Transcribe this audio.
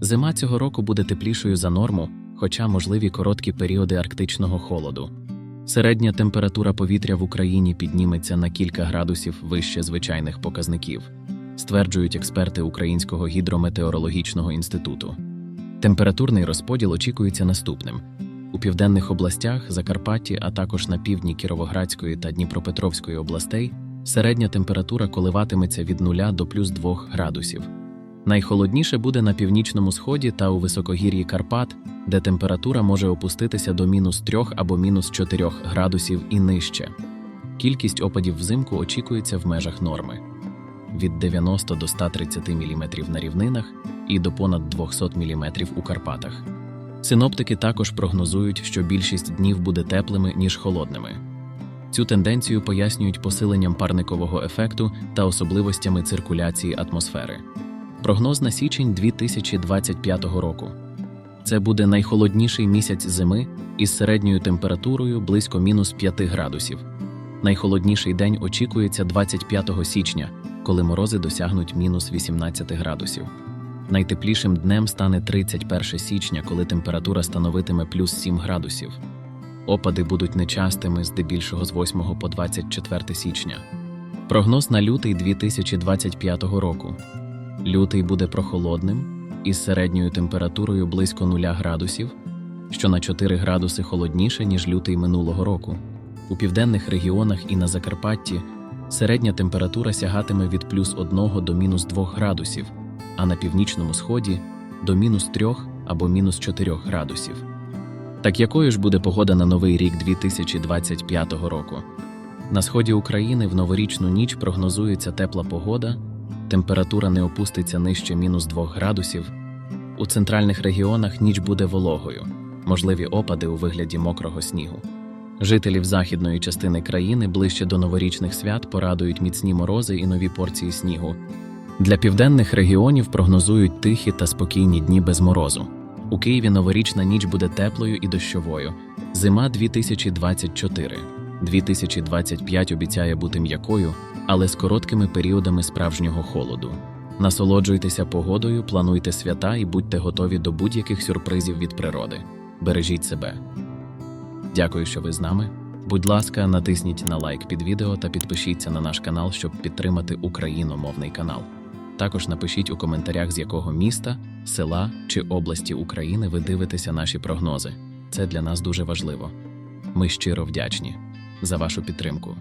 Зима цього року буде теплішою за норму, хоча можливі короткі періоди арктичного холоду. Середня температура повітря в Україні підніметься на кілька градусів вище звичайних показників, стверджують експерти Українського гідрометеорологічного інституту. Температурний розподіл очікується наступним: у південних областях Закарпатті, а також на півдні Кіровоградської та Дніпропетровської областей середня температура коливатиметься від 0 до плюс 2 градусів. Найхолодніше буде на північному сході та у високогір'ї Карпат, де температура може опуститися до мінус 3 або мінус 4 градусів і нижче. Кількість опадів взимку очікується в межах норми від 90 до 130 мм на рівнинах і до понад 200 мм у Карпатах. Синоптики також прогнозують, що більшість днів буде теплими, ніж холодними. Цю тенденцію пояснюють посиленням парникового ефекту та особливостями циркуляції атмосфери. Прогноз на січень 2025 року. Це буде найхолодніший місяць зими із середньою температурою близько мінус 5 градусів. Найхолодніший день очікується 25 січня, коли морози досягнуть мінус 18 градусів. Найтеплішим днем стане 31 січня, коли температура становитиме плюс 7 градусів. Опади будуть нечастими здебільшого з 8 по 24 січня. Прогноз на лютий 2025 року. Лютий буде прохолодним із середньою температурою близько 0 градусів, що на 4 градуси холодніше, ніж лютий минулого року. У південних регіонах і на Закарпатті середня температура сягатиме від плюс 1 до мінус 2 градусів, а на північному сході до мінус 3 або мінус 4 градусів. Так якою ж буде погода на новий рік 2025 року? На сході України в новорічну ніч прогнозується тепла погода, температура не опуститься нижче мінус 2 градусів. У центральних регіонах ніч буде вологою, можливі опади у вигляді мокрого снігу. Жителів західної частини країни ближче до новорічних свят порадують міцні морози і нові порції снігу. Для південних регіонів прогнозують тихі та спокійні дні без морозу. У Києві новорічна ніч буде теплою і дощовою. Зима 2024. 2025 обіцяє бути м'якою, але з короткими періодами справжнього холоду. Насолоджуйтеся погодою, плануйте свята і будьте готові до будь-яких сюрпризів від природи. Бережіть себе. Дякую, що ви з нами. Будь ласка, натисніть на лайк під відео та підпишіться на наш канал, щоб підтримати україномовний канал. Також напишіть у коментарях, з якого міста, села чи області України ви дивитеся наші прогнози. Це для нас дуже важливо. Ми щиро вдячні за вашу підтримку.